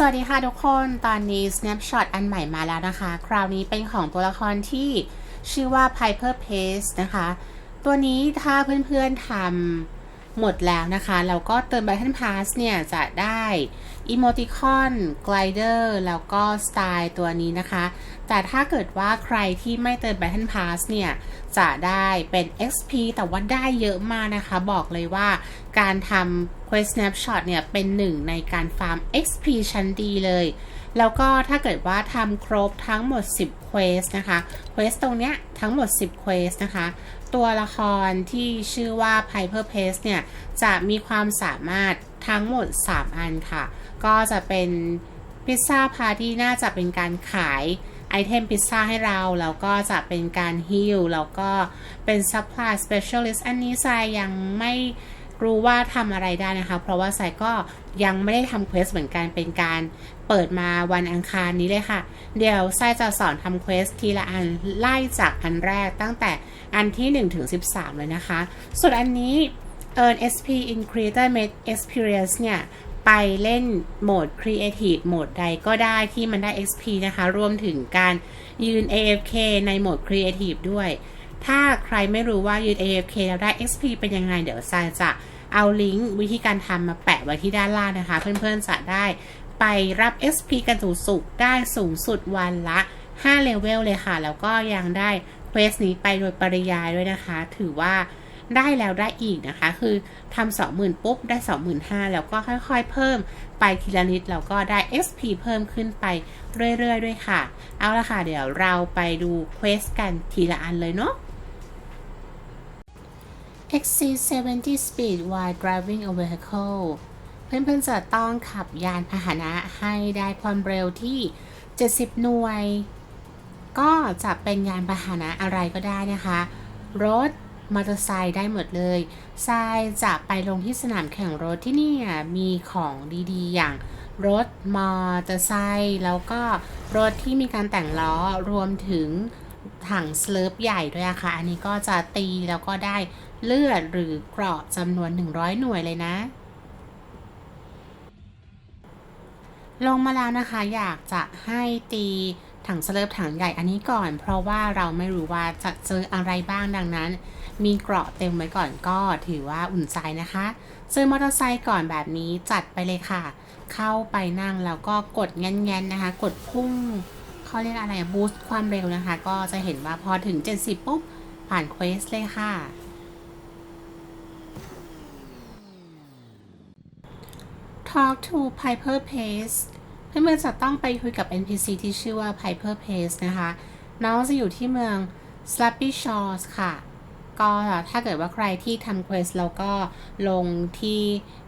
สวัสดีค่ะทุกคน ตอนนี้ Snapshot อันใหม่มาแล้วนะคะ คราวนี้เป็นของตัวละครที่ชื่อว่า Piper Pace นะคะ ตัวนี้ถ้าเพื่อนๆทำ หมดแล้วนะคะ แล้วก็เติม Battle Pass เนี่ย จะได้ Emoticon Glider แล้วก็ Style ตัวนี้นะคะ แต่ถ้าเกิดว่าใครที่ไม่เติม Battle Pass เนี่ย จะได้เป็น XP แต่ว่าได้เยอะมากนะคะ บอกเลยว่าการทำ Quest Snapshot เนี่ย เป็นหนึ่งในการฟาร์ม XP ชั้นดีเลย แล้วก็ถ้าเกิดว่าทำครบทั้งหมด 10 Quest นะคะ Quest ตรงเนี้ยทั้งหมด 10 Quest นะคะ ตัวละครที่ชื่อว่า Piper Pace เนี่ย จะมีความสามารถทั้งหมด 3 อันค่ะ ก็จะเป็นพิซซ่าพาร์ตี้น่าจะเป็นการขายไอเทมพิซซ่าให้เรา แล้วก็จะเป็นการฮิลแล้วก็เป็นซัพพลายสเปเชียลิสต์อันนี้ทรายยังไม่ รู้ว่าทำอะไรได้นะคะ เพราะว่าทรายก็ยังไม่ได้ทำเควสเหมือนกันเป็นการเปิดมาวันอังคารนี้เลยค่ะ เดี๋ยวทรายจะสอนทำเควสทีละอันไล่จากอันแรกตั้งแต่อันที่1ถึง13 เลยนะคะ ส่วนอันนี้ Earn SP in Creator Made Experience เนี่ยไปเล่นโหมด Creative โหมดใดก็ได้ที่มันได้ XP นะคะ รวมถึงการยืน AFK ในโหมด Creative ด้วย ถ้าใครไม่รู้ว่ายืน AFK แล้วได้ XP เป็นยังไง เดี๋ยวซายจะ เอาลิงก์วิธีการทำมาแปะไว้ที่ด้านล่างนะคะ เพื่อนๆจะได้ไปรับ XP กันสูงสุดได้สูงสุดวันละ5เลเวลเลยค่ะ แล้วก็ยังได้เควสนี้ไปโดยปริยายด้วยนะคะ ถือว่าได้แล้วได้อีกนะคะ คือทำสองหมื่นปุ๊บ ได้สองหมื่นห้าแล้วก็ค่อยๆ เพิ่มไปทีละนิดแล้วก็ได้ SP เพิ่มขึ้นไปเรื่อยๆ ด้วยค่ะ เอาละค่ะ เดี๋ยวเราไปดูเควสกันทีละอันเลยเนาะ exceed 70 speed while driving a vehicle เพื่อนๆจะต้องขับยานพาหนะให้ได้ความเร็วที่ 70 หน่วย ก็จะเป็นยานพาหนะอะไรก็ได้นะคะ รถมอเตอร์ไซค์ได้หมดเลยทรายจะไปลงที่สนามแข่งรถที่นี่มีของดีๆ อย่างรถมอเตอร์ไซค์แล้วก็รถที่มีการแต่งล้อรวมถึงถังสเลิฟใหญ่ด้วยอะค่ะ อันนี้ก็จะตีแล้วก็ได้ เลือดหรือเกราะจำนวน 100 หน่วยเลยนะ ลงมาแล้วนะคะอยากจะให้ตีถังสเลิฟถังใหญ่อันนี้ก่อน เพราะว่าเราไม่รู้ว่าจะเจออะไรบ้างดังนั้น มีเกราะเต็มไว้ก่อนก็ถือว่าอุ่นใจนะคะเจอมอเตอร์ไซค์ก่อนแบบนี้จัดไปเลยค่ะ เข้าไปนั่งแล้วก็กดแง่นๆนะคะ กดพุ่งเขาเรียกอะไรบูสต์ความเร็วนะคะ ก็จะเห็นว่าพอถึง 70 ปุ๊บ ผ่านเควสเลยค่ะ Talk to Piper Pace เพื่อนๆจะต้องไปคุยกับ NPC ที่ชื่อว่า Piper Pace นะคะ น้องจะอยู่ที่เมือง Slappy Shores ค่ะ ก็ถ้าเกิดว่าใครที่ทำเควสแล้วก็ลงที่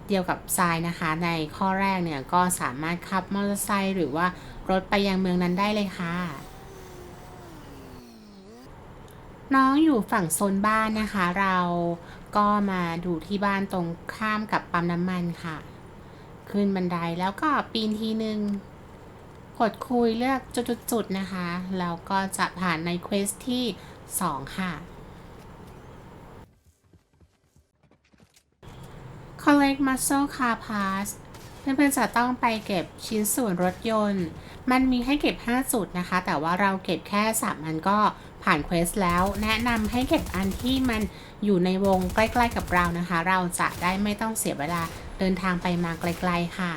เดียวกับทรายนะคะ ในข้อแรกเนี่ย ก็สามารถขับมอเตอร์ไซค์หรือว่ารถไปยังเมืองนั้นได้เลยค่ะ น้องอยู่ฝั่งโซนบ้านนะคะ เราก็มาดูที่บ้านตรงข้ามกับปั๊มน้ำมันค่ะ ขึ้นบันไดแล้วก็ปีนทีนึงกดคุยเลือกจุดๆนะคะ แล้วก็จะผ่านในเควสที่ 2 ค่ะ Collect Muscle Car Pass เพื่อนๆจะต้องไปเก็บชิ้นส่วนรถยนต์ มันมีให้เก็บ 5 จุดนะคะ แต่ว่าเราเก็บแค่ 3 อันก็ผ่านเควสแล้ว แนะนำให้เก็บอันที่มันอยู่ในวงใกล้ ๆกับเรานะคะ เราจะได้ไม่ต้องเสียเวลา เดินทางไปมาไกลๆค่ะ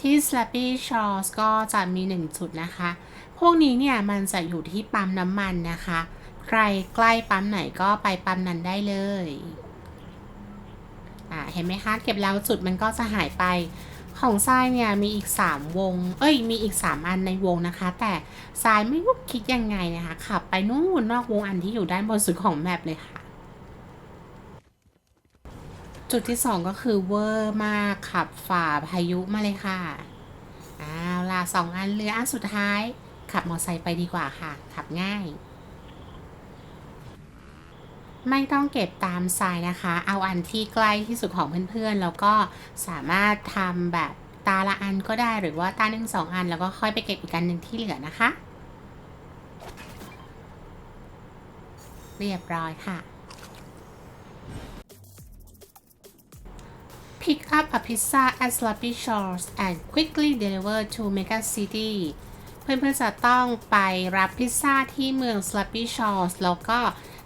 ที่ Slappy Shores ก็จะมี 1 จุดนะคะ พวกนี้เนี่ยมันจะอยู่ที่ปั๊มน้ำมันนะคะ ใครใกล้ปั๊มไหนก็ไปปั๊มนั้นได้เลยอ่าเห็นไหมคะ เก็บแล้วจุดมันก็จะหายไปของทรายเนี่ยมีอีก 3 วง เอ้ย มีอีก 3 อันในวงนะคะ แต่ทรายไม่รู้คิดยังไงนะคะ ขับไปนู่นนอกวงอันที่อยู่ด้านบนสุดของแมปเลยค่ะ จุดที่2ก็คือเวอร์มากขับฝ่าพายุมาเลยค่ะอ้าวล่ะสองอันเหลืออันสุดท้าย ขับมอเตอร์ไซค์ไปดีกว่าค่ะ ขับง่าย ไม่ต้องเก็บตามทรายนะคะ เอาอันที่ใกล้ที่สุดของเพื่อนๆ แล้วก็สามารถทำแบบตาละอันก็ได้หรือว่าตาหนึ่งสองอัน แล้วก็ค่อยไปเก็บอีกอันหนึ่งที่เหลือนะคะ เรียบร้อยค่ะ pick up a pizza at Sloppy Shores and quickly deliver to Mega City เพื่อนๆจะต้องไปรับพิซซ่าที่เมือง Sloppy Shores แล้วก็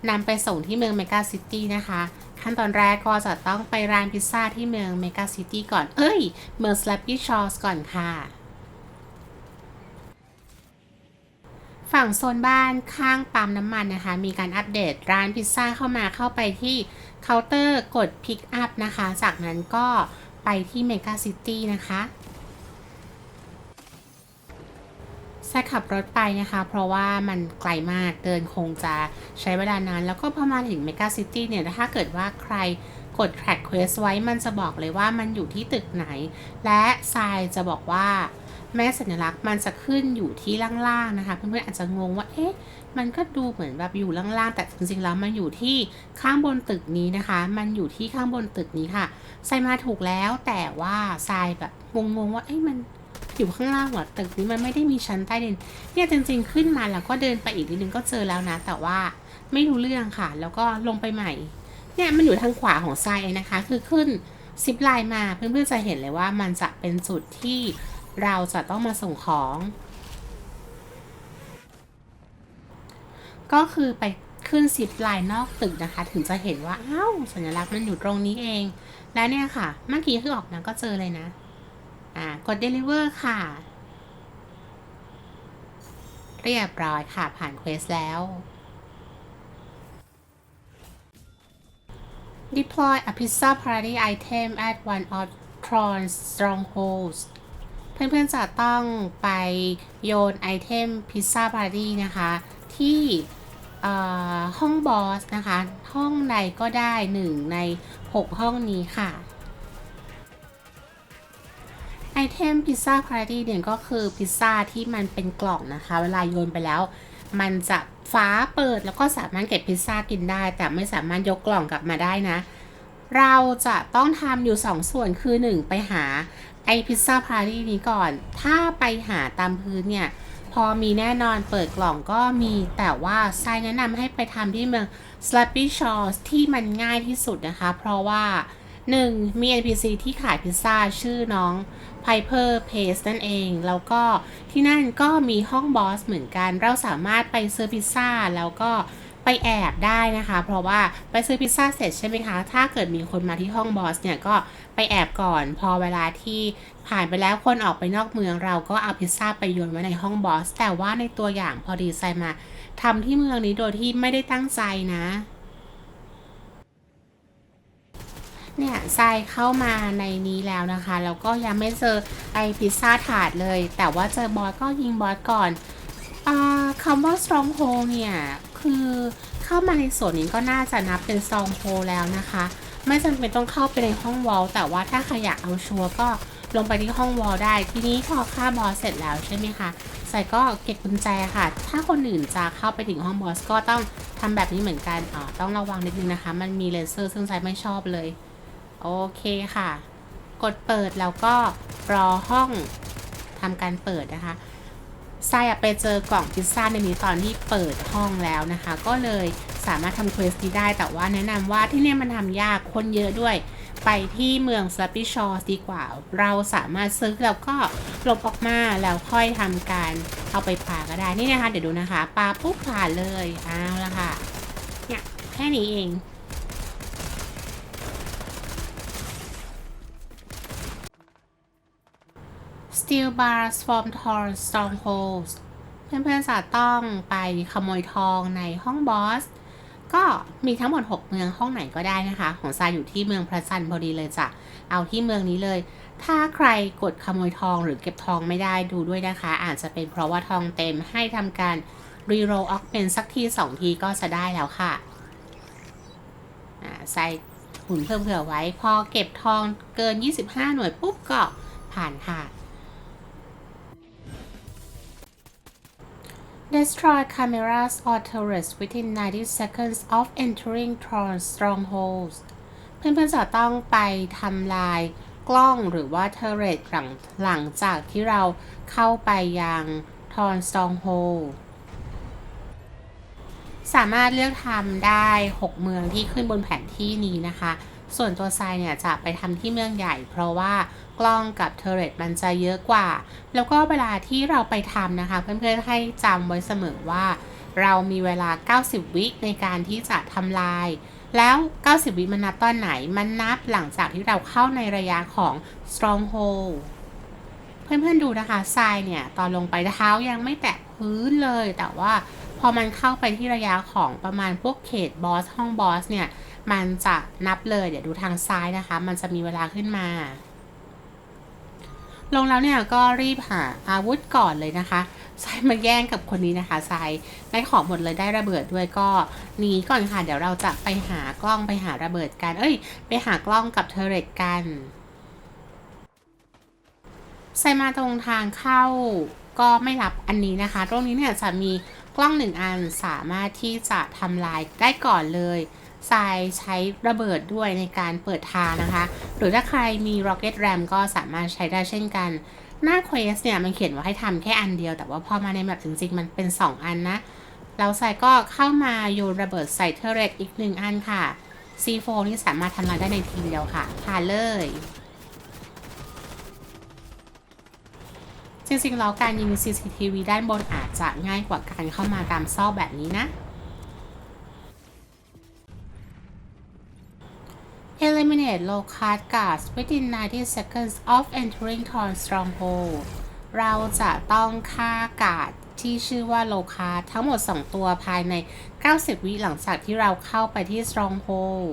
นำไปส่งที่เมือง Mega City นะคะ ขั้นตอนแรกก็จะต้องไปร้านพิซซ่าที่เมือง Mega City ก่อน เอ้ย เมือง Sloppy Shores ก่อนค่ะ ฝั่งโซนบ้านข้างปั๊มน้ำมันนะคะ มีการอัปเดตร้านพิซซ่าเข้ามาเข้าไปที่เคาน์เตอร์กด Pick up นะคะ จากนั้นก็ไปที่เมกาซิตี้นะคะแซขับรถไปนะคะ เพราะว่ามันไกลมากเดินคงจะใช้เวลานาน แล้วก็พอมาถึงเมกาซิตี้เนี่ย ถ้าเกิดว่าใครกด track quest ไว้มันจะบอกเลยว่ามันอยู่ที่ตึกไหน และทรายจะบอกว่า แม่สัญลักษณ์มันจะขึ้นอยู่ที่ล่างๆนะคะ เพื่อนๆอาจจะงงว่าเอ๊ะมันก็ดูเหมือนแบบอยู่ล่างๆ แต่จริงๆแล้วมันอยู่ที่ข้างบนตึกนี้นะคะ มันอยู่ที่ข้างบนตึกนี้ค่ะทรายมาถูกแล้วแต่ว่าทรายแบบงงๆว่าเอ๊ะมันอยู่ข้างล่างเหรอตึกนี้มันไม่ได้มีชั้นใต้ดินเนี่ยจริงๆขึ้นมาแล้วก็เดินไปอีกนิดนึงก็เจอแล้วนะ แต่ว่าไม่รู้เรื่องค่ะ แล้วก็ลงไปใหม่ เนี่ยมันอยู่ทางขวาของทรายนะคะ คือขึ้นซิปไลน์มาเพื่อนๆจะเห็นเลยว่ามันจะเป็นจุดที่ เราจะต้องมาส่งของ ก็คือไปขึ้นซิปไลน์นอกตึกนะคะ ถึงจะเห็นว่าอ้าวสัญลักษณ์มันอยู่ตรงนี้เอง และเนี่ยค่ะ เมื่อกี้คือออกนะก็เจอเลยนะ อ่ากด deliver ค่ะ เรียบร้อยค่ะผ่านเควสแล้ว deploy a pizza party item at one of Tron's strongholds เพื่อนๆจะต้องไปโยนไอเทมพิซซ่าพาร์ตี้นะคะ ที่ห้องบอสนะคะ ห้องใดก็ได้หนึ่งใน 6 ห้องนี้ค่ะไอเทมพิซซ่าพาร์ตี้เนี่ยก็คือพิซซ่าที่มันเป็นกล่องนะคะ เวลาโยนไปแล้ว มันจะฟ้าเปิดแล้วก็สามารถเก็บพิซซ่ากินได้ แต่ไม่สามารถยกกล่องกลับมาได้นะ เราจะต้องทำอยู่ 2 ส่วนคือ 1 ไปหา ไอพิซซ่าพารีนี้ก่อน ถ้าไปหาตามพื้นเนี่ย พอมีแน่นอนเปิดกล่องก็มี แต่ว่าไซแนะนำให้ไปทำที่เมือง Slappy Shores ที่มันง่ายที่สุดนะคะ เพราะว่า 1. มี NPC ที่ขายพิซซ่าชื่อน้อง Piper Pace นั่นเอง แล้วก็ที่นั่นก็มีห้องบอสเหมือนกัน เราสามารถไปซื้อพิซซ่าแล้วก็ ไปแอบได้นะคะ เพราะว่าไปซื้อพิซซ่าเสร็จใช่ไหมคะ ถ้าเกิดมีคนมาที่ห้องบอสเนี่ยก็ไปแอบก่อน พอเวลาที่ผ่านไปแล้วคนออกไปนอกเมืองเราก็เอาพิซซ่าไปโยนไว้ในห้องบอส แต่ว่าในตัวอย่างพอดีไซมาทำที่เมืองนี้โดยที่ไม่ได้ตั้งใจนะเนี่ยทรายเข้ามาในนี้แล้วนะคะ แล้วก็ยังไม่เจอไอพิซซ่าถาดเลย แต่ว่าเจอบอสก็ยิงบอสก่อนอคำว่า stronghold เนี่ย คือเข้ามาในส่วนนี้ก็น่าจะนับเป็น stronghold แล้วนะคะ ไม่จำเป็นต้องเข้าไปในห้องวอลแต่ว่าถ้าใครอยากเอาชัวร์ก็ลงไปที่ห้องวอลได้ ทีนี้พอฆ่าบอสเสร็จแล้วใช่ไหมคะใส่ก็เก็บกุญแจค่ะ ถ้าคนอื่นจะเข้าไปถึงห้องบอสก็ต้องทำแบบนี้เหมือนกันอ๋อต้องระวังนิดนึงนะคะ มันมีเลเซอร์ซึ่งใส่ไม่ชอบเลย โอเคค่ะ กดเปิดแล้วก็รอห้องทำการเปิดนะคะ ทรายไปเจอกล่องพิซซ่าในนี้ตอนที่เปิดห้องแล้วนะคะ ก็เลยสามารถทำเควสนี้ได้แต่ว่าแนะนำว่าที่นี่มันทำยากคนเยอะด้วย ไปที่เมือง Slappy Shores ดีกว่า เราสามารถซื้อแล้วก็หลบออกมาแล้วค่อยทำการเอาไปผ่าก็ได้นี่นะคะ เดี๋ยวดูนะคะปลาปุ๊บผ่านเลยเอาละค่ะเนี่ยแค่นี้เอง Steel bars from Torn strongholds เพื่อนๆจะต้องไปขโมยทองในห้องบอส ก็มีทั้งหมด 6 เมืองห้องไหนก็ได้นะคะ ของซายอยู่ที่เมืองพระจันทร์พอดีเลยจ้ะ เอาที่เมืองนี้เลย ถ้าใครกดขโมยทองหรือเก็บทองไม่ได้ดูด้วยนะคะ อาจจะเป็นเพราะว่าทองเต็มให้ทำการรีโรลออกเป็นสักที 2 ทีก็จะได้แล้วค่ะใส่หุ่นเพิ่มเผื่อไว้ พอเก็บทองเกิน 25 หน่วยปุ๊บก็ผ่านค่ะ Destroy cameras or turrets within 90 seconds of entering Tron strongholds เพื่อนๆจะต้องไปทำลายกล้องหรือว่า turret หลังหลังจากที่เราเข้าไปยัง Tron stronghold สามารถเลือกทำได้ 6 เมืองที่ขึ้นบนแผนที่นี้นะคะ ส่วนตัวทรายเนี่ยจะไปทำที่เมืองใหญ่ เพราะว่ากล้องกับเทอร์เรตมันจะเยอะกว่า แล้วก็เวลาที่เราไปทำนะคะ เพื่อนๆให้จำไว้เสมอว่า เรามีเวลา 90 วิในการที่จะทำลาย แล้ว 90 วิมันนับตอนไหน มันนับหลังจากที่เราเข้าในระยะของ stronghold เพื่อนๆดูนะคะทรายเนี่ยตอนลงไปเท้ายังไม่แตะพื้นเลย แต่ว่าพอมันเข้าไปที่ระยะของประมาณพวกเขตบอสห้องบอสเนี่ย มันจะนับเลยเดี๋ยวดูทางซ้ายนะคะ มันจะมีเวลาขึ้นมา ลงแล้วเนี่ยก็รีบหาอาวุธก่อนเลยนะคะทรายมาแย่งกับคนนี้นะคะทรายได้ของหมดเลยได้ระเบิดด้วยก็หนีก่อนค่ะ เดี๋ยวเราจะไปหากล้องไปหาระเบิดกัน เอ้ย ไปหากล้องกับเทอร์เรตกันใส่มาตรงทางเข้าก็ไม่รับอันนี้นะคะ ตรงนี้เนี่ยจะมีกล้องหนึ่งอันสามารถที่จะทำลายได้ก่อนเลย ทรายใช้ระเบิดด้วยในการเปิดทางนะคะ หรือถ้าใครมี Rocket Ram ก็สามารถใช้ได้เช่นกัน หน้า Quest เนี่ยมันเขียนว่าให้ทำแค่อันเดียว แต่ว่าพอมาในแบบจริงๆ มันเป็น 2 อันนะ แล้วทรายก็เข้ามาโยนระเบิดใส่เทเรตอีกหนึ่งอันค่ะ C4 นี่สามารถทำลายได้ในทีเดียวค่ะผ่านเลยจริงๆแล้วการยิง CCTV ด้านบนอาจจะง่ายกว่าการเข้ามาตามซอกแบบนี้นะ Eliminate low card guards within 90 seconds of entering Torn Stronghold เราจะต้องฆ่ากาดที่ชื่อว่า low card ทั้งหมด 2 ตัวภายใน 90 วิหลังจากที่เราเข้าไปที่ Stronghold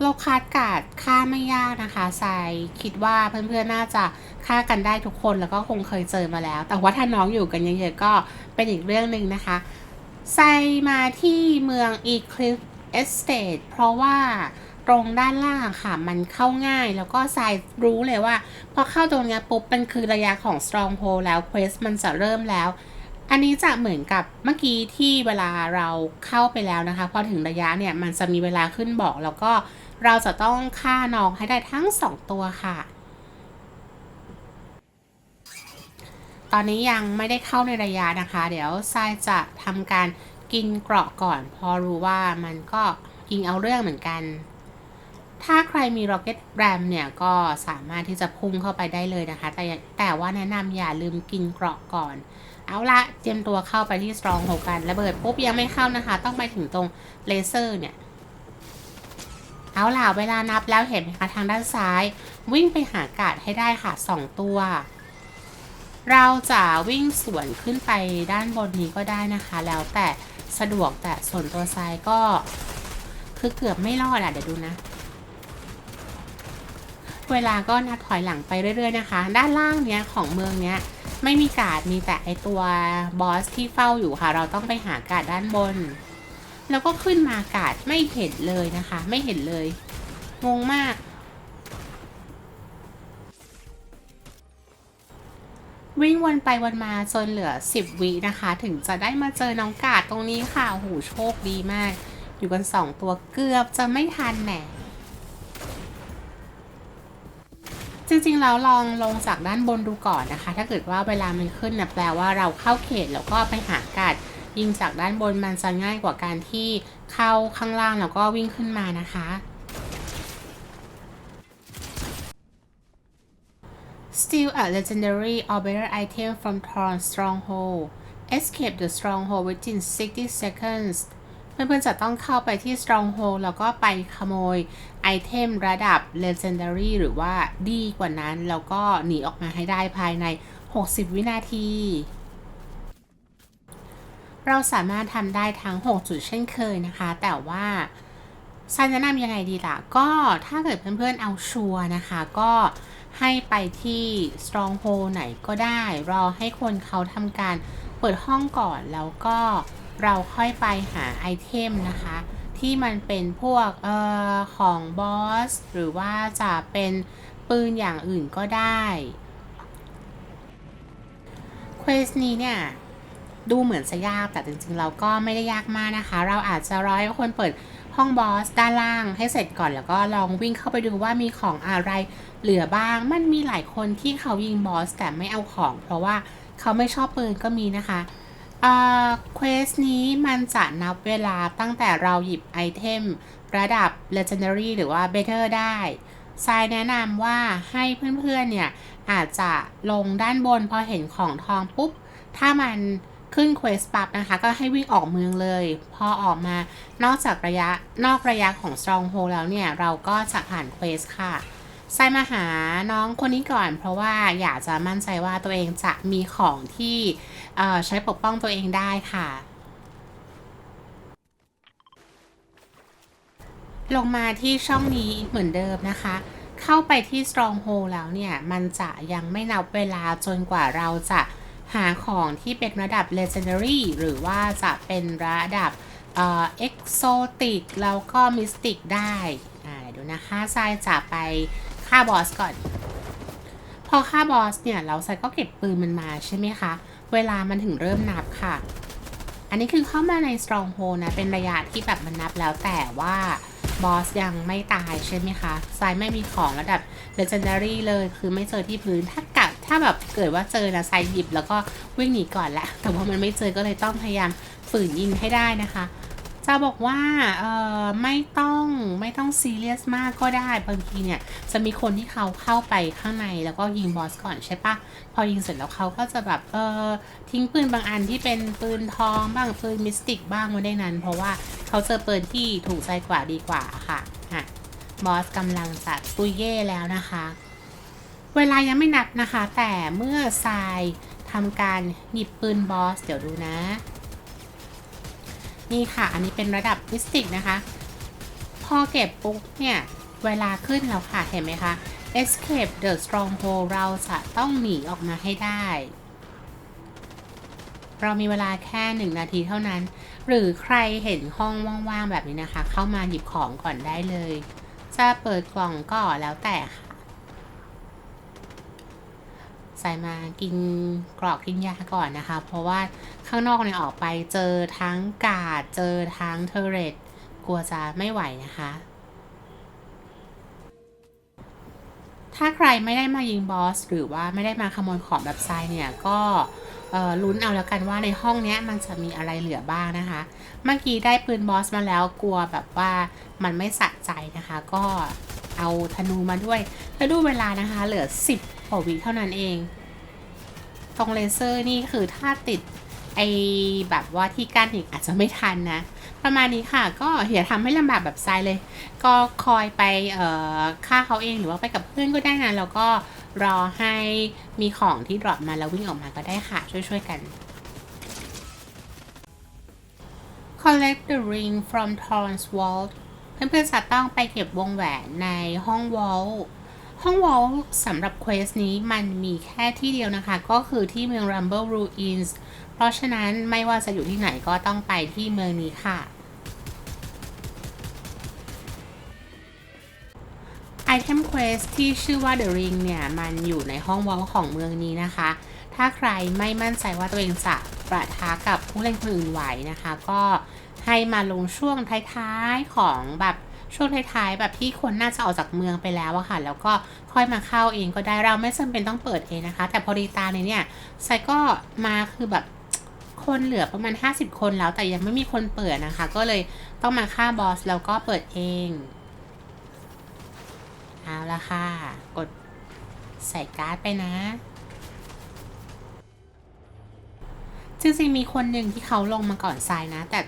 โลคาร์ดกาดฆ่าไม่ยากนะคะทรายคิดว่าเพื่อนๆน่าจะฆ่ากันได้ทุกคนแล้วก็คงเคยเจอมาแล้ว แต่ว่าถ้าน้องอยู่กันเยอะๆก็เป็นอีกเรื่องหนึ่งนะคะทรายมาที่เมือง Eclipse Estate เพราะว่าตรงด้านล่างค่ะ มันเข้าง่ายแล้วก็ทรายรู้เลยว่า พอเข้าตรงนี้ปุ๊บ มันคือระยะของ Stronghold แล้ว Quest มันจะเริ่มแล้ว อันนี้จะเหมือนกับเมื่อกี้ที่เวลาเราเข้าไปแล้วนะคะ พอถึงระยะเนี่ย มันจะมีเวลาขึ้นบอก แล้วก็เราจะต้องฆ่าน้องให้ได้ทั้งสองตัวค่ะ ตอนนี้ยังไม่ได้เข้าในระยะนะคะ เดี๋ยวทรายจะทำการ กินเกราะก่อน พอรู้ว่ามันก็ยิงเอาเรื่องเหมือนกัน ถ้าใครมี Rocket Ram เนี่ยก็สามารถที่จะพุ่งเข้าไปได้เลยนะคะ แต่แต่ว่าแนะนำอย่าลืมกินเกราะก่อน เอาละเตรียมตัวเข้าไปที่ Strong หกันระเบิดปุ๊บยังไม่เข้านะคะ ต้องไปถึงตรงเลเซอร์เนี่ยเอาล่ะเวลานับแล้วเห็นไหมคะทางด้านซ้าย วิ่งไปหากาดให้ได้ค่ะสองตัว เราจะวิ่งสวนขึ้นไปด้านบนนี้ก็ได้นะคะ แล้วแต่ สะดวกแต่ส่วนตัวซ้ายก็ คือเกือบไม่รอดอะเดี๋ยวดูนะ เวลาก็นับถอยหลังไปเรื่อย ๆ นะคะ ด้านล่างเนี้ยของเมืองเนี้ยไม่มีกาดมีแต่ไอตัวบอสที่เฝ้าอยู่ค่ะ เราต้องไปหากาดด้านบน แล้วก็ขึ้นมากาดไม่เห็นเลยนะคะ ไม่เห็นเลย งงมาก วิ่งวนไปวนมาจนเหลือ 10วินะคะ ถึงจะได้มาเจอน้องกาดตรงนี้ค่ะโอ้โหโชคดีมาก อยู่กัน 2 ตัวเกือบจะไม่ทันแหน่จริงๆแล้วลองลงจากด้านบนดูก่อนนะคะ ถ้าเกิดว่าเวลามันขึ้นนะแปลว่าเราเข้าเขตแล้วก็ไปหากาดยิงจากด้านบนมันจะง่ายกว่าการที่เข้าข้างล่างแล้วก็วิ่งขึ้นมานะคะ Steal a legendary or better item from Thorn Stronghold. Escape the Stronghold within 60 seconds. เพื่อนๆจะต้องเข้าไปที่ Stronghold แล้วก็ไปขโมยไอเทมระดับ Legendary หรือว่าดีกว่านั้น แล้วก็หนีออกมาให้ได้ภายใน 60 วินาที เราสามารถทำได้ทั้ง 6 จุดเช่นเคยนะคะ แต่ว่าซันแนะนำยังไงดีล่ะ ก็ถ้าเกิดเพื่อนๆเอาชัวร์นะคะ ก็ ให้ไปที่ Stronghold ไหนก็ได้ รอให้คนเขาทำการเปิดห้องก่อนแล้วก็เราค่อยไปหาไอเทมนะคะ ที่มันเป็นพวกออของบอส หรือว่าจะเป็นปืนอย่างอื่นก็ได้เควสนี้เนี่ยดูเหมือนจะยากแต่จริงๆ เราก็ไม่ได้ยากมากนะคะ เราอาจจะร้อให้คนเปิด ห้องบอสด้านล่างให้เสร็จก่อนแล้วก็ลองวิ่งเข้าไปดูว่ามีของอะไรเหลือบ้าง มันมีหลายคนที่เขายิงบอสแต่ไม่เอาของ เพราะว่าเขาไม่ชอบปืนก็มีนะคะเควสนี้มันจะนับเวลาตั้งแต่เราหยิบไอเทมระดับ Legendary หรือว่า Better ได้ทรายแนะนำว่าให้เพื่อนๆเนี่ยอาจจะลงด้านบนพอเห็นของทองปุ๊บ ถ้ามัน ขึ้นเควสปับนะคะ ก็ให้วิ่งออกเมืองเลย พอออกมานอกจากระยะนอกระยะของ Stronghold แล้วเนี่ย เราก็จะผ่านเควสค่ะไซมาหาน้องคนนี้ก่อน เพราะว่าอยากจะมั่นใจว่าตัวเองจะมีของที่ใช้ปกป้องตัวเองได้ค่ะ ลงมาที่ช่องนี้เหมือนเดิมนะคะ เข้าไปที่ Stronghold แล้วเนี่ย มันจะยังไม่นับเวลาจนกว่าเราจะ หาของที่เป็นระดับ Legendary หรือว่าจะเป็นระดับเอ็กโซติกแล้วก็มิสติกได้เดี๋ยวนะคะทรายจะไปฆ่าบอสก่อน พอฆ่าบอสเนี่ย เราใส่ก็เก็บปืนมันมาใช่ไหมคะ เวลามันถึงเริ่มนับค่ะ อันนี้คือเข้ามาใน Stronghold นะ เป็นระยะที่แบบมันนับแล้วแต่ว่าบอสยังไม่ตายใช่ไหมคะทรายไม่มีของระดับ Legendary เลย คือไม่เจอที่พื้นถ้า ถ้าแบบเกิดว่าเจอนะทรายหยิบแล้วก็วิ่งหนีก่อนแหละแต่ว่ามันไม่เจอก็เลยต้องพยายามฝืนยิงให้ได้นะคะจะบอกว่าเออไม่ต้องไม่ต้องซีเรียสมากก็ได้บางทีเนี่ยจะมีคนที่เขาเข้าไปข้างในแล้วก็ยิงบอสก่อนใช่ปะพอยิงเสร็จแล้วเขาก็จะแบบเออทิ้งปืนบางอันที่เป็นปืนทองบ้างปืนมิสติกบ้างไว้ในนั้น เพราะว่าเขาเจอปืนที่ถูกใจกว่าดีกว่าค่ะฮะบอสกำลังจะตุยเย่แล้วนะคะ เวลายังไม่นับนะคะ แต่เมื่อทรายทำการหยิบปืนบอส เดี๋ยวดูนะ นี่ค่ะ อันนี้เป็นระดับมิสติกนะคะ พอเก็บปุ๊บเนี่ย เวลาขึ้นแล้วค่ะ เห็นไหมคะ escape the stronghold เราจะต้องหนีออกมาให้ได้ เรามีเวลาแค่หนึ่งนาทีเท่านั้น หรือใครเห็นห้องว่างๆแบบนี้นะคะ เข้ามาหยิบของก่อนได้เลย จะเปิดกล่องก็แล้วแต่ค่ะ ใส่มากินกรอกกินยาก่อนนะคะ เพราะว่าข้างนอกเนี่ยออกไปเจอทั้งกาดเจอทั้งเทเรตกลัวจะไม่ไหวนะคะ ถ้าใครไม่ได้มายิงบอส หรือว่าไม่ได้มาขโมยของแบบไซเนี่ยก็ลุ้นเอาแล้วกันว่าในห้องนี้มันจะมีอะไรเหลือบ้างนะคะ เมื่อกี้ได้ปืนบอสมาแล้วกลัวแบบว่ามันไม่สะใจนะคะ ก็เอาธนูมาด้วยแล้วดูเวลานะคะ เหลือ 10 ว่าวิเท่านั้นเอง ตรงเลเซอร์นี่คือถ้าติดไอแบบว่าที่กั้นอีกอาจจะไม่ทันนะ ประมาณนี้ค่ะ ก็อย่าทำให้ลำบากแบบทรายเลย ก็คอยไปเอ่อฆ่าเขาเองหรือว่าไปกับเพื่อนก็ได้นะ แล้วก็รอให้มีของที่ดรอปมาแล้ววิ่งออกมาก็ได้ค่ะ ช่วยๆกัน collect the ring from Torrance Vault เพื่อนๆจะต้องไปเก็บวงแหวนในห้องวอล ห้องวอลสำหรับเควสนี้มันมีแค่ที่เดียวนะคะ ก็คือที่เมือง Rumble Ruins เพราะฉะนั้นไม่ว่าจะอยู่ที่ไหนก็ต้องไปที่เมืองนี้ค่ะ ไอเทมเควสที่ชื่อว่า The Ring เนี่ย มันอยู่ในห้องวอลของเมืองนี้นะคะ ถ้าใครไม่มั่นใจว่าตัวเองจะประทะกับผู้เล่นคนอื่นไหวนะคะ ก็ให้มาลงช่วงท้ายๆของแบบ ช่วงท้ายๆแบบที่คนน่าจะออกจากเมืองไปแล้วอะค่ะ แล้วก็ค่อยมาเข้าเองก็ได้เราไม่จำเป็นต้องเปิดเองนะคะ แต่พอดีตาในเนี่ยไซก็มาคือแบบคนเหลือประมาณ 50 คนแล้วแต่ยังไม่มีคนเปิดนะคะ ก็เลยต้องมาฆ่าบอสแล้วก็เปิดเองเอาละค่ะ กดใส่การ์ดไปนะจริงๆมีคนหนึ่งที่เขาลงมาก่อนทรายนะ แต่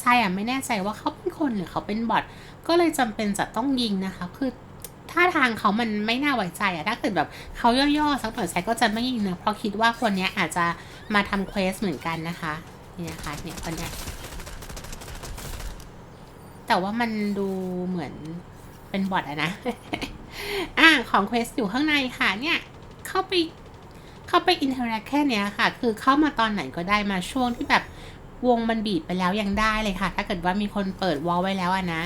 ทรายอะไม่แน่ใจว่าเขาเป็นคนหรือเขาเป็นบอทก็เลยจำเป็นจะต้องยิงนะคะ คือท่าทางเขามันไม่น่าไว้ใจอะถ้าเกิดแบบเขาย่อๆสักหน่อยทรายก็จะไม่ยิงนะเพราะคิดว่าคนนี้อาจจะมาทำเควสเหมือนกันนะคะนี่นะคะเนี่ยคนนี้แต่ว่ามันดูเหมือนเป็นบอทอะนะอ่าของเควสอยู่ข้างในค่ะเนี่ยเข้าไปเข้าไปอินเทอร์แอคแค่เนี้ยค่ะ คือเข้ามาตอนไหนก็ได้มาช่วงที่แบบ วงมันบีบไปแล้วยังได้เลยค่ะ ถ้าเกิดว่ามีคนเปิดวอลไว้แล้วอะนะ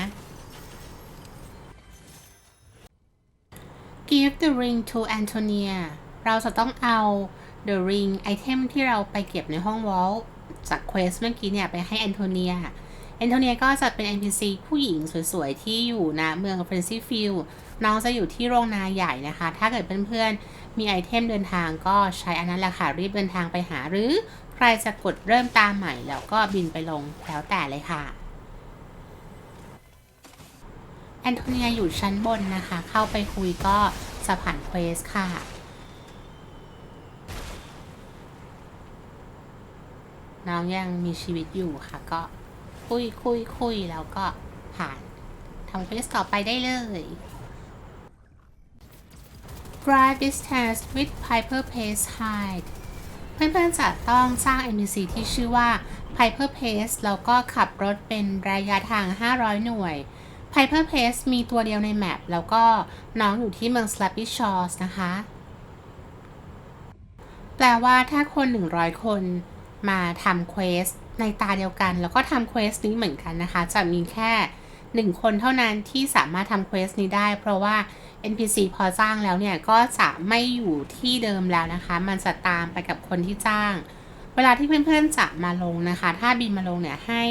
Give the ring to Antonia เราจะต้องเอา the ring ไอเทมที่เราไปเก็บในห้องวอลจากเควสเมื่อกี้เนี่ยไปให้แอนโทเนียแอนโทเนียก็จะเป็น NPC ผู้หญิงสวยๆ ที่อยู่นะเมืองเฟรนซี่ฟิลน้องจะอยู่ที่โรงนาใหญ่นะคะ ถ้าเกิดเพื่อนๆ มีไอเทมเดินทางก็ใช้อันนั้นแหละค่ะ รีบเดินทางไปหาหรือ ใครจะกดเริ่มตามใหม่แล้วก็บินไปลงแล้วแต่เลยค่ะ แอนโทเนียอยู่ชั้นบนนะคะ เข้าไปคุยก็จะผ่านเควสค่ะน้องยังมีชีวิตอยู่ค่ะ ก็คุยคุยคุยแล้วก็ผ่านทำเควสต่อไปได้เลย Drive distance with Piper Pace Hide เพื่อนๆจะต้องสร้าง NPC ที่ชื่อว่า Piper Pace แล้วก็ขับรถเป็นระยะทาง 500 หน่วย Piper Pace มีตัวเดียวในแมปแล้วก็น้องอยู่ที่เมือง Slappy Shores นะคะ แปลว่าถ้าคน 100 คนมาทำเควสในตาเดียวกัน แล้วก็ทำเควสนี้เหมือนกันนะคะ จะมีแค่ 1 คนเท่านั้นที่สามารถทำเควสนี้ได้ เพราะว่า NPC พอจ้างแล้วเนี่ย ก็จะไม่อยู่ที่เดิมแล้วนะคะ มันจะตามไปกับคนที่จ้าง เวลาที่เพื่อนๆจะมาลงนะคะ ถ้าบินมาลงเนี่ยให้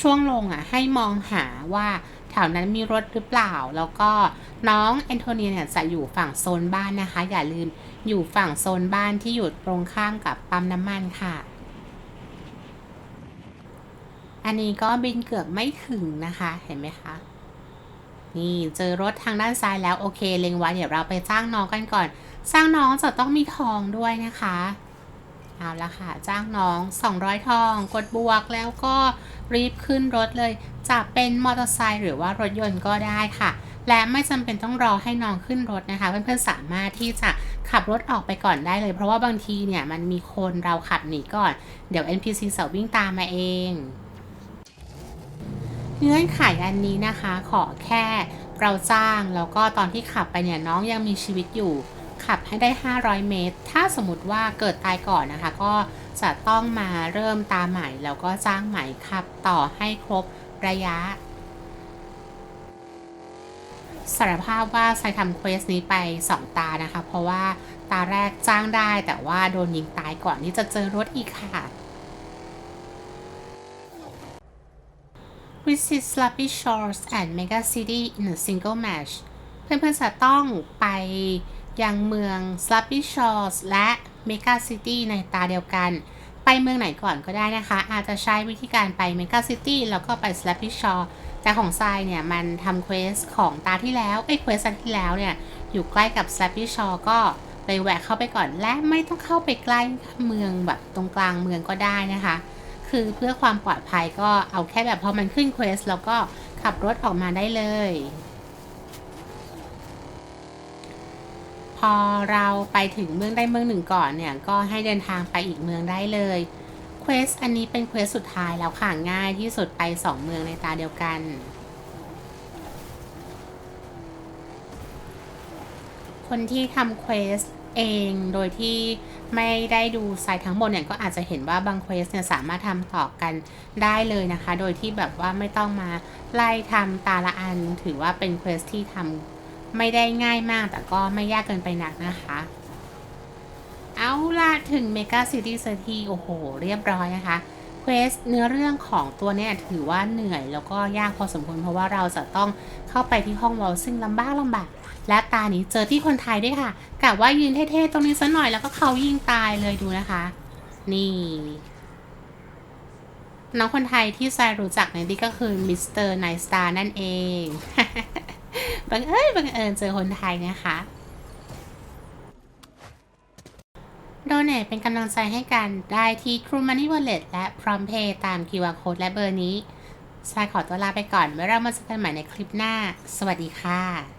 ช่วงลงอะให้มองหาว่าแถวนั้นมีรถหรือเปล่า แล้วก็น้องแอนโทเนียเนี่ยจะอยู่ฝั่งโซนบ้านนะคะ อย่าลืมอยู่ฝั่งโซนบ้านที่อยู่ตรงข้ามกับปั๊มน้ำมันค่ะ อันนี้ก็บินเกือบไม่ถึงนะคะเห็นไหมคะนี่เจอรถทางด้านซ้ายแล้วโอเคเล็งไว้เดี๋ยวเราไปจ้างน้องกันก่อนสร้างน้องจะต้องมีทองด้วยนะคะเอาละค่ะ จ้างน้อง 200 ทอง กดบวกแล้วก็รีบขึ้นรถเลย จะเป็นมอเตอร์ไซค์หรือว่ารถยนต์ก็ได้ค่ะ และไม่จำเป็นต้องรอให้น้องขึ้นรถนะคะ เพื่อนๆสามารถที่จะขับรถออกไปก่อนได้เลย เพราะว่าบางทีเนี่ยมันมีคนเราขับหนีก่อน เดี๋ยว NPC จะวิ่งตามมาเอง เงื่อนไขอันนี้นะคะ ขอแค่เราจ้างแล้วก็ตอนที่ขับไปเนี่ยน้องยังมีชีวิตอยู่ ขับให้ได้ 500 เมตร ถ้าสมมติว่าเกิดตายก่อนนะคะ ก็จะต้องมาเริ่มตามใหม่ แล้วก็จ้างใหม่ขับต่อให้ครบระยะสารภาพว่าใช้ทำเควสนี้ไป 2 ตานะคะ เพราะว่าตาแรกจ้างได้แต่ว่าโดนยิงตายก่อนที่จะเจอรถอีกค่ะ Visit Slappy Shores and Mega City in a single match เพื่อนๆจะต้องไปยังเมือง Slappy Shores และ Mega City ในตาเดียวกัน ไปเมืองไหนก่อนก็ได้นะคะ อาจจะใช้วิธีการไป Mega City แล้วก็ไป Slappy Shore แต่ของทรายเนี่ย มันทำเควสของตาที่แล้วไอ้เควสอันที่แล้วเนี่ย อยู่ใกล้กับ Slappy Shore ก็เลยแวะเข้าไปก่อนและไม่ต้องเข้าไปใกล้เมืองแบบตรงกลางเมืองก็ได้นะคะ คือเพื่อความปลอดภัยก็เอาแค่แบบพอมันขึ้นเควสแล้วก็ขับรถออกมาได้เลย พอเราไปถึงเมืองใดเมืองหนึ่งก่อนเนี่ย ก็ให้เดินทางไปอีกเมืองได้เลยเควสอันนี้เป็นเควสสุดท้ายแล้วค่ะ ง่ายที่สุดไป 2 เมืองในตาเดียวกันคนที่ทำเควส เองโดยที่ไม่ได้ดูไซต์ทั้งหมดเนี่ยก็อาจจะเห็นว่าบางเควสเนี่ยสามารถทำต่อกันได้เลยนะคะ โดยที่แบบว่าไม่ต้องมาไล่ทำตาละอัน ถือว่าเป็นเควสที่ทำไม่ได้ง่ายมาก แต่ก็ไม่ยากเกินไปนักนะคะ เอาล่ะถึงเมกาซิตี้เซอร์ทีโอ้โห เรียบร้อยนะคะ วสเนื้อเรื่องของตัวเนี่ยถือว่าเหนื่อยแล้วก็ยากพอสมควรเพราะว่าเราจะต้องเข้าไปที่ห้องวอลซึ่งลำบากลำบากและตานี้เจอที่คนไทยด้วยค่ะกะว่ายืนเท่ๆตรงนี้สักหน่อยแล้วก็เขายิงตายเลยดูนะคะ นี่น้องคนไทยที่ทรายรู้จักในที่ก็คือมิสเตอร์ไนสตาร์นั่นเอง บังเอิญบังเอิญเจอคนไทยนะคะ โดเนทเป็นกำลังใจให้กันได้ที่ True Money Wallet และ PromptPay ตาม QR Code และเบอร์นี้ทรายขอตัวลาไปก่อนไว้เรามาเจอกันใหม่ในคลิปหน้า สวัสดีค่ะ